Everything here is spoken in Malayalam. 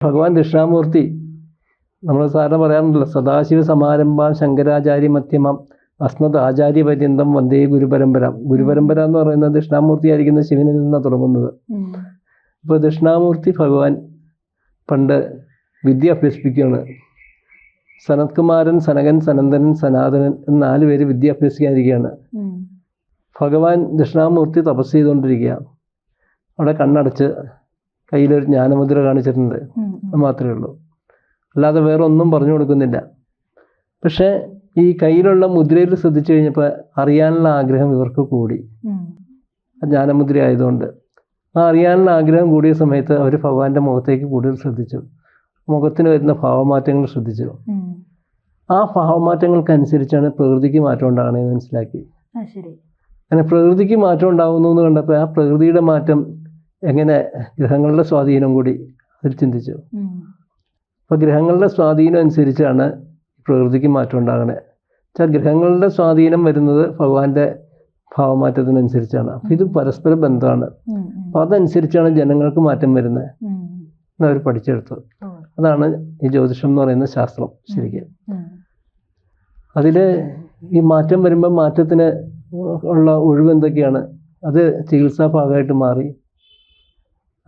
ഭഗവാൻ ദക്ഷിണാമൂർത്തി നമ്മൾ സാറിന് പറയാറുണ്ടല്ലോ സദാശിവ സമാരംഭം ശങ്കരാചാര്യ മധ്യമം അസ്മത് ആചാര്യ പര്യന്തം വന്ദേ ഗുരുപരമ്പര. ഗുരുപരമ്പര എന്ന് പറയുന്നത് ദക്ഷിണാമൂർത്തി ആയിരിക്കുന്ന ശിവനിൽ നിന്നാണ് തുടങ്ങുന്നത്. ഇപ്പോൾ ദക്ഷിണാമൂർത്തി ഭഗവാൻ പണ്ട് വിദ്യ അഭ്യസിപ്പിക്കുകയാണ്. സനത്കുമാരൻ സനകൻ സനന്ദനൻ സനാതനൻ എന്ന നാല് പേര് വിദ്യ അഭ്യസിക്കാനിരിക്കുകയാണ്. ഭഗവാൻ ദക്ഷിണാമൂർത്തി തപസ് ചെയ്തുകൊണ്ടിരിക്കുക അവിടെ കണ്ണടച്ച് കയ്യിലൊരു ജ്ഞാനമുദ്ര കാണിച്ചിട്ടുണ്ട് അത് മാത്രമേ ഉള്ളൂ. അല്ലാതെ വേറെ ഒന്നും പറഞ്ഞു കൊടുക്കുന്നില്ല. പക്ഷേ ഈ കയ്യിലുള്ള മുദ്രയിൽ ശ്രദ്ധിച്ചു കഴിഞ്ഞപ്പോൾ അറിയാനുള്ള ആഗ്രഹം ഇവർക്ക് കൂടി. ആ ജ്ഞാനമുദ്ര ആയതുകൊണ്ട്. ആ അറിയാനുള്ള ആഗ്രഹം കൂടിയ സമയത്ത് അവർ ഭഗവാന്റെ മുഖത്തേക്ക് കൂടുതൽ ശ്രദ്ധിച്ചു. മുഖത്തിന് വരുന്ന ഭാവമാറ്റങ്ങൾ ശ്രദ്ധിച്ചു. ആ ഭാവമാറ്റങ്ങൾക്കനുസരിച്ചാണ് പ്രകൃതിക്ക് മാറ്റം ഉണ്ടാകണമെന്ന് മനസ്സിലാക്കി. അങ്ങനെ പ്രകൃതിക്ക് മാറ്റം ഉണ്ടാകുന്നു എന്ന് കണ്ടപ്പോൾ ആ പ്രകൃതിയുടെ മാറ്റം എങ്ങനെ ഗ്രഹങ്ങളുടെ സ്വാധീനം കൂടി അതിൽ ചിന്തിച്ചു. അപ്പോൾ ഗ്രഹങ്ങളുടെ സ്വാധീനം അനുസരിച്ചാണ് പ്രകൃതിക്ക് മാറ്റം ഉണ്ടാകണേ. വെച്ചാൽ ഗ്രഹങ്ങളുടെ സ്വാധീനം വരുന്നത് ഭഗവാന്റെ ഭാവമാറ്റത്തിനനുസരിച്ചാണ്. അപ്പം ഇത് പരസ്പര ബന്ധമാണ്. അപ്പോൾ അതനുസരിച്ചാണ് ജനങ്ങൾക്ക് മാറ്റം വരുന്നത് എന്നവർ പഠിച്ചെടുത്തു അതാണ് ഈ ജ്യോതിഷം എന്ന് പറയുന്ന ശാസ്ത്രം ശരിക്കും. അതിൽ ഈ മാറ്റം വരുമ്പോൾ മാറ്റത്തിന് ഉള്ള ഒഴിവ് എന്തൊക്കെയാണ്? അത് ചികിത്സാ ഭാഗമായിട്ട് മാറി.